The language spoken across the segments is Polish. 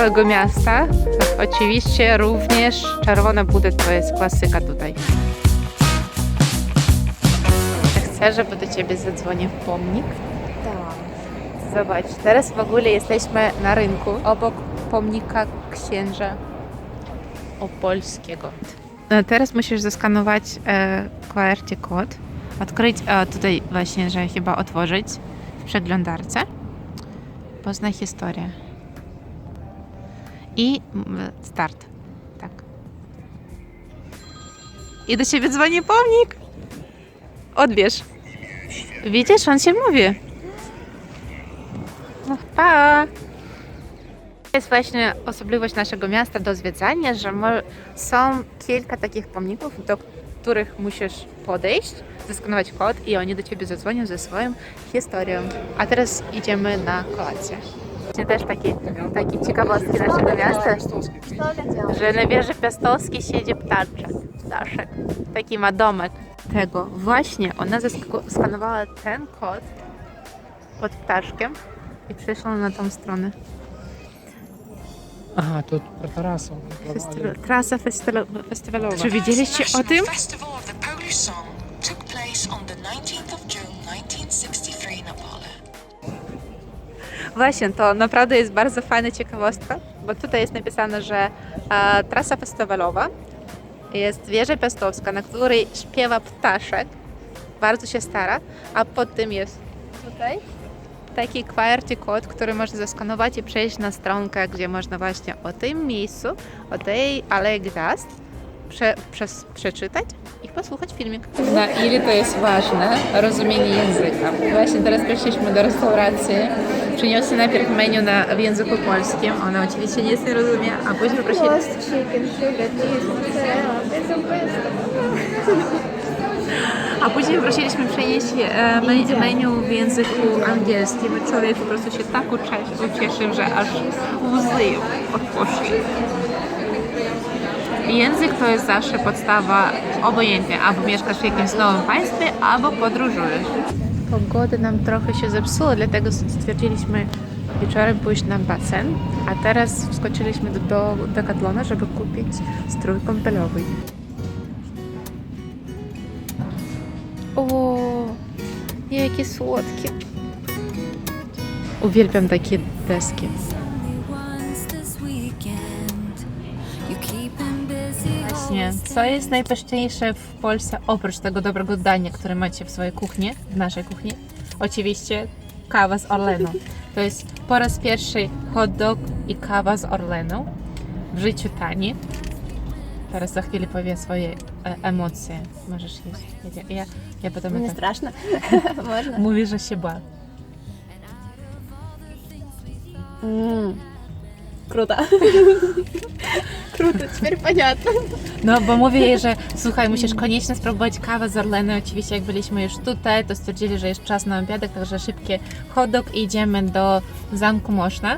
Całego miasta. Oczywiście również Czerwona Buda to jest klasyka tutaj. Chcę, żeby do ciebie zadzwonił pomnik. Tak. Zobacz, teraz w ogóle jesteśmy na rynku obok pomnika księża opolskiego. E, Teraz musisz zeskanować e, QR kod, odkryć e, tutaj właśnie, że chyba otworzyć w przeglądarce. Poznaj historię. I start. Tak. I do ciebie dzwoni pomnik. Odbierz. Widzisz, on się mówi. No, pa! jest właśnie osobliwość naszego miasta do zwiedzania, że są kilka takich pomników, do których musisz podejść, zeskanować kod i oni do ciebie zadzwonią ze swoją historią. A teraz idziemy na kolację. Właśnie też taki takie ciekawostki naszego miasta, że na wieży piastowskiej siedzi ptaczek, ptaszek, taki ma domek. Tego właśnie ona skanowała ten kod pod ptaszkiem i przeszła na tą stronę. Aha, to trasą. Festiwal, trasa festiwalowa. Czy widzieliście o tym? Właśnie, to naprawdę jest bardzo fajna ciekawostka, bo tutaj jest napisane, że e, trasa festiwalowa jest wieża piastowska, na której śpiewa ptaszek, bardzo się stara, a pod tym jest tutaj taki QWERTY kod, który można zeskanować i przejść na stronkę, gdzie można właśnie o tym miejscu, o tej Alei Gwiazd prze, przez, przeczytać i posłuchać filmik. Na ile to jest ważne, rozumienie języka. Właśnie teraz przyszliśmy do restauracji, przyniosli najpierw menu na, w języku polskim, ona oczywiście nic nie rozumie, a później chicken, sugar, cheese, pesto. A później prosiliśmy przenieść e, me- menu w języku angielskim. Człowiek po prostu się tak ucieszył, że aż łzy odposzli. Język to jest zawsze podstawa, obojętnie, albo mieszkasz w jakimś nowym państwie, albo podróżujesz. Pogoda nam trochę się zepsuła, dlatego stwierdziliśmy wieczorem pójść na basen, a teraz wskoczyliśmy do, do Decathlona, żeby kupić strój kąpielowy. O, jakie słodkie. Uwielbiam takie deski. Właśnie, co jest najpyszniejsze w Polsce oprócz tego dobrego dania, które macie w swojej kuchni, w naszej kuchni? Oczywiście kawa z Orlenu. To jest po raz pierwszy hot dog i kawa z Orlenu. W życiu tani. Teraz za chwilę powiem swoje e, emocje. Możesz jeść. Ja, ja, ja potem Nie tak straszно. Можно? mówię, że się bała. М, Круто. Круто, теперь понятно. No, bo mówię jej, że słuchaj, musisz koniecznie spróbować kawę z Orlenu. Oczywiście jak byliśmy już tutaj, to stwierdzili, że jest czas na obiadek, także szybkie hot dog i idziemy do Zamku Moszna.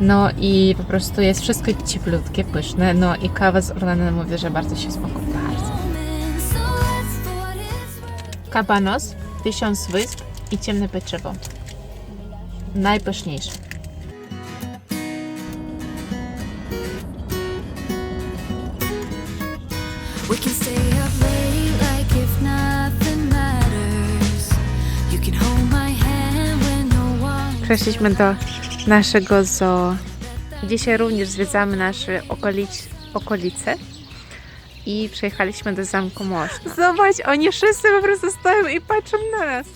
No i po prostu jest wszystko cieplutkie, pyszne. No i kawa z Orlenu mówię, że bardzo się smakuje. Bardzo. Kabanos, tysiąc wysp i ciemne pieczywo. Najpyszniejsze. Przeszliśmy do naszego zoo. Dzisiaj również zwiedzamy nasze okolic okolice i przyjechaliśmy do Zamku Moszna. Zobacz, oni wszyscy po prostu stoją i patrzą na nas.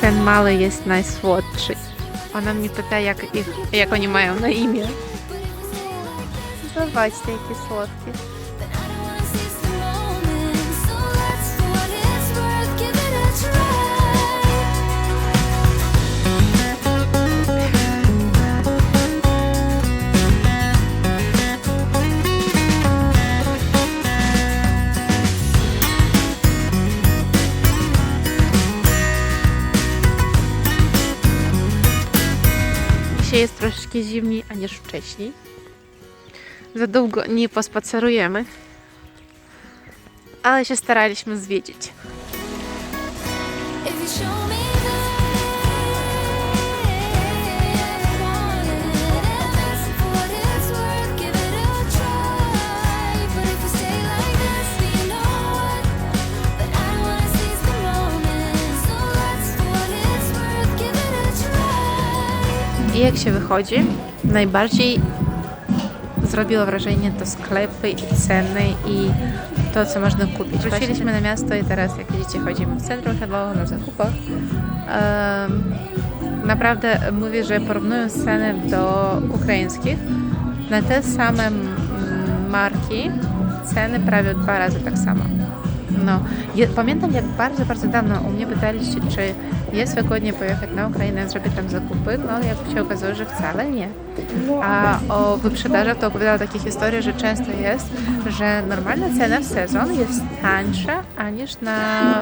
Ten mały jest najsłodszy. Ona mnie pyta, jak, ich, jak oni mają na imię. Zobaczcie, jakie słodkie. Dzisiaj jest troszeczkę zimniej, a niż wcześniej. Za długo nie pospacerujemy, ale się staraliśmy zwiedzić. If I jak się wychodzi, najbardziej zrobiło wrażenie to sklepy i ceny i to, co można kupić. Wróciliśmy na miasto i teraz, jak widzicie, chodzimy w centrum handlowym na zakupach. Em, naprawdę mówię, że porównując ceny do ukraińskich, na te same marki ceny prawie dwa razy tak samo. No, je, pamiętam jak bardzo, bardzo dawno u mnie pytaliście, czy jest wygodnie pojechać na Ukrainę, zrobić tam zakupy, no jak się okazało, że wcale nie. A o wyprzedażach to opowiadała takie historie, że często jest, że normalna cena w sezon jest tańsza aniż na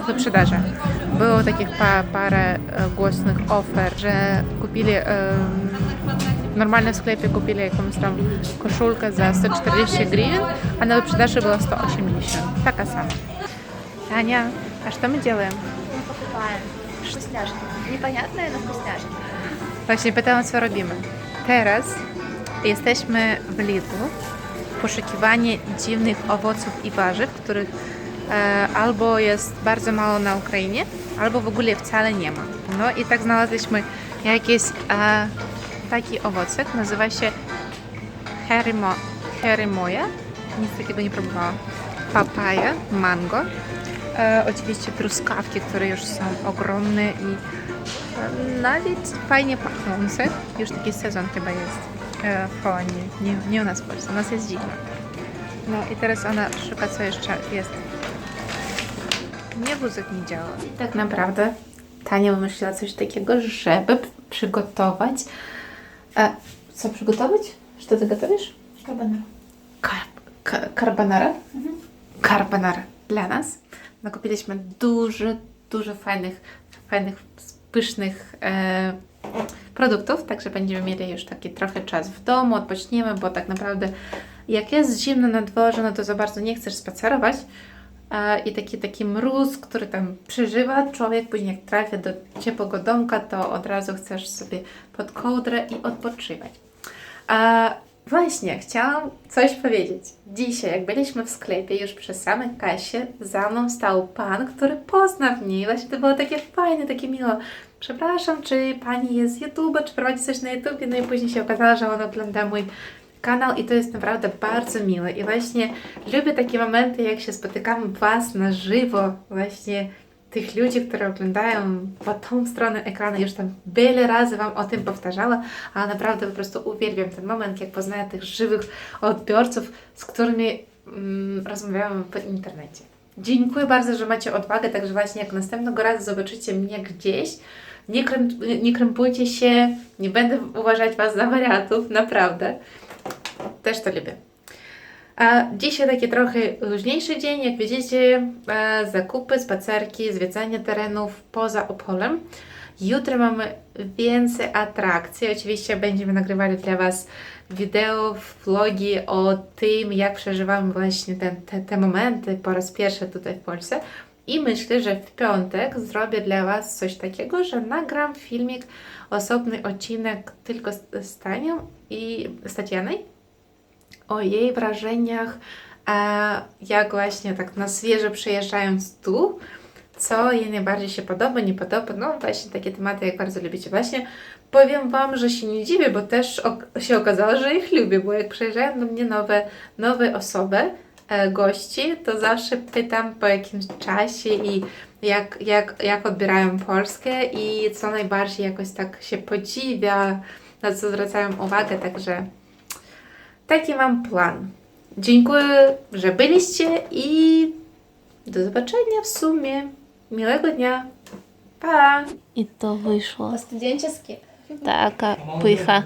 wyprzedaży. Było takich pa, parę e, głośnych ofer, że kupili em, normalnie w sklepie kupili jakąś tam koszulkę za 140 гривен, a na wyprzedaży była 180. Taka sama. Таня, а что мы делаем? Покупаем вкусняшки. Непонятные, но вкусняшки. Właśnie pytałam, co robimy. Teraz jesteśmy w Lidlu. Poszukiwanie dziwnych owoców i warzyw, których e, albo jest bardzo mało na Ukrainie, albo w ogóle wcale nie ma. No i tak znaleźliśmy jakiś e, taki owocek, nazywa się herimo, herimoja. Nic takiego nie próbowałam. Papaja, mango. E, oczywiście truskawki, które już są ogromne i nawet fajnie pachnące. Już taki sezon chyba jest e, w Holandii, nie, nie u nas w Polsce. U nas jest zimno. No i teraz ona szuka, co jeszcze jest. Nie wózek nie działa. Tak naprawdę Tania wymyśliła coś takiego, żeby przygotować... E, co przygotować? Co ty gotowisz? Carbonara. Kar- ka- carbonara? Carbonara dla nas. Nakupiliśmy dużo, dużo fajnych, fajnych, pysznych e, produktów, także będziemy mieli już taki trochę czas w domu, odpoczniemy, bo tak naprawdę jak jest zimno na dworze, no to za bardzo nie chcesz spacerować e, i taki, taki mróz, który tam przeżywa człowiek, później jak trafia do ciepłego domka, to od razu chcesz sobie pod kołdrę i odpoczywać. A właśnie, chciałam coś powiedzieć. Dzisiaj, jak byliśmy w sklepie, już przy samej kasie, za mną stał pan, który poznał mnie. I właśnie to było takie fajne, takie miło. Przepraszam, czy pani jest z YouTube, czy prowadzi coś na YouTube? No i później się okazało, że on ogląda mój kanał i to jest naprawdę bardzo miłe. I właśnie lubię takie momenty, jak się spotykamy Was na żywo, właśnie tych ludzi, które oglądają po tą stronę ekranu, już tam wiele razy Wam o tym powtarzała, ale naprawdę po prostu uwielbiam ten moment, jak poznaję tych żywych odbiorców, z którymi mm, rozmawiamy w internecie. Dziękuję bardzo, że macie odwagę, także właśnie jak następnego razu zobaczycie mnie gdzieś, nie, kręp, nie krępujcie się, nie będę uważać Was za wariatów, naprawdę. Też to lubię. A dzisiaj taki trochę luźniejszy dzień, jak widzicie, e, zakupy, spacerki, zwiedzanie terenów poza Opolem. Jutro mamy więcej atrakcji. Oczywiście będziemy nagrywali dla Was wideo, vlogi o tym, jak przeżywamy właśnie ten, te, te momenty po raz pierwszy tutaj w Polsce. I myślę, że w piątek zrobię dla Was coś takiego, że nagram filmik, osobny odcinek tylko z, Tanią i z Tatianej o jej wrażeniach, a jak właśnie tak na świeżo przejeżdżając tu, co jej najbardziej się podoba, nie podoba, no właśnie takie tematy, jak bardzo lubicie. Właśnie powiem Wam, że się nie dziwię, bo też się okazało, że ich lubię, bo jak przyjeżdżają do mnie nowe, nowe osoby, e, gości, to zawsze pytam po jakimś czasie i jak, jak, jak odbierają Polskę i co najbardziej jakoś tak się podziwia, na co zwracają uwagę, także taki mam plan. Dziękuję, że byliście i do zobaczenia w sumie. Miłego dnia. Pa! I to wyszło По-студенчески. taka pycha.